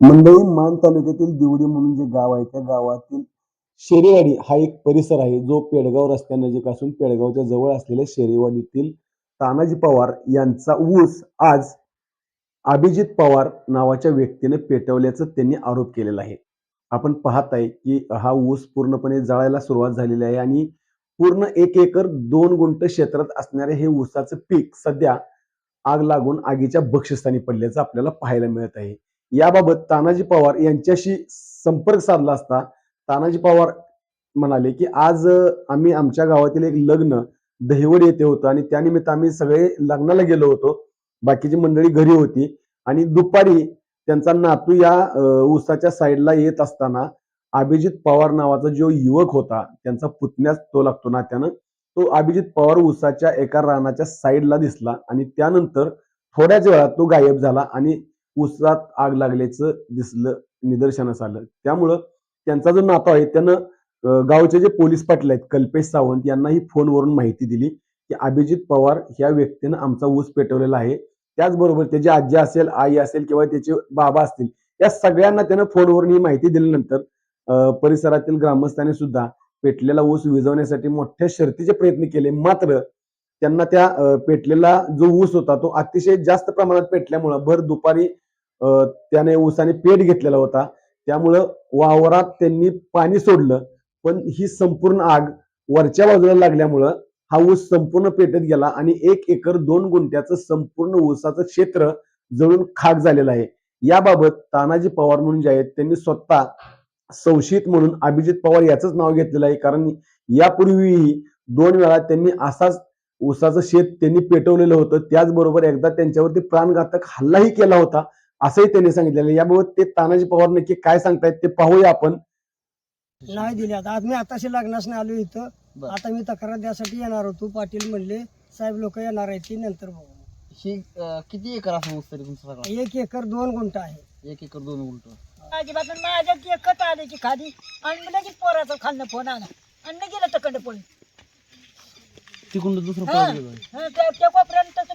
मंडळी मान तालुक्यातील दिवडी म्हणून जे गाव आहे त्या गावातील शेरेवाडी हा एक परिसर आहे जो पेडगाव रस्त्यानजीक असून पेडगावच्या जवळ असलेल्या शेरेवाडीतील तानाजी पवार यांचा ऊस आज अभिजित पवार नावाच्या व्यक्तीने पेटवल्याचं त्यांनी आरोप केलेला आहे. आपण पाहत आहे की हा ऊस पूर्णपणे जळायला सुरुवात झालेली आहे आणि पूर्ण एक एकर दोन गुंट क्षेत्रात असणारे हे ऊसाचं पीक सध्या आग लागून आगीच्या बक्षस्थानी पडल्याचं आपल्याला पाहायला मिळत आहे. याबाबत तानाजी पवार यांच्याशी संपर्क साधला असता तानाजी पवार म्हणाले की आज आम्ही आमच्या गावातील एक लग्न दहिवड येथे होतं आणि त्यानिमित्त आम्ही सगळे लग्नाला गेलो होतो. बाकीची मंडळी घरी होती आणि दुपारी त्यांचा नातू या उसाच्या साईडला येत असताना अभिजित पवार नावाचा जो युवक होता त्यांचा पुतण्यास तो लागतो नात्यानं तो अभिजित पवार उसाच्या एका रानाच्या साईडला दिसला आणि त्यानंतर थोड्याच वेळात तो गायब झाला आणि ऊसात आग लागल्याचं दिसलं निदर्शनास आलं. त्यामुळं त्यांचा जो नाता आहे त्यानं गावचे जे पोलीस पाटील आहेत कल्पेश सावंत यांनाही फोनवरून माहिती दिली की अभिजित पवार ह्या व्यक्तीनं आमचा ऊस पेटवलेला आहे. त्याचबरोबर त्याची आजी असेल आई असेल किंवा त्याचे बाबा असतील या सगळ्यांना त्यानं फोनवरून ही माहिती दिल्यानंतर परिसरातील ग्रामस्थांनी सुद्धा पेटलेला ऊस विझवण्यासाठी मोठ्या शर्तीचे प्रयत्न केले. मात्र त्यांना त्या पेटलेला जो ऊस होता तो अतिशय जास्त प्रमाणात पेटल्यामुळं भर दुपारी त्याने ऊसाने पेट घेतलेला होता. त्यामुळं वावरात त्यांनी पाणी सोडलं. पण ही संपूर्ण आग वरच्या बाजूला लागल्यामुळं हा ऊस संपूर्ण पेटत गेला आणि एक एकर दोन गुंठ्याचं संपूर्ण ऊसाचं क्षेत्र जळून खाक झालेलं आहे. याबाबत तानाजी पवार म्हणून जे आहेत त्यांनी स्वतः संशयित म्हणून अभिजित पवार याचंच नाव घेतलेलं आहे. कारण यापूर्वीही दोन वेळा त्यांनी असाच ऊसाचं शेत त्यांनी पेटवलेलं होतं. त्याचबरोबर एकदा त्यांच्यावरती प्राणघातक हल्लाही केला होता. असंही त्यांनी सांगितलेलं. याबाबत ते तानाजी पवार नक्की काय सांगतायत ते पाहूया आपण. नाही दिले आता. आज मी आताशी लग्नास आलो इथं. आता मी तक्रार द्यासाठी येणार होतो. पाटील म्हणले साहेब लोक येणार आहेत ती नंतर बघू. ही अं, किती एकर असं ऊस तरी तुमचा सगळा? एक एकर दोन गुंठ आहे. एक एकर दोन उलट अजिबात माझ्या एकच आले की खाली आणि लगेच पोराचा खाल्लं फोन आला. आणि मी गेलं तकडे पळून तिकडून दुसरं हा, पळत गेलं. हा, त्या त्या कोपऱ्यानं तसं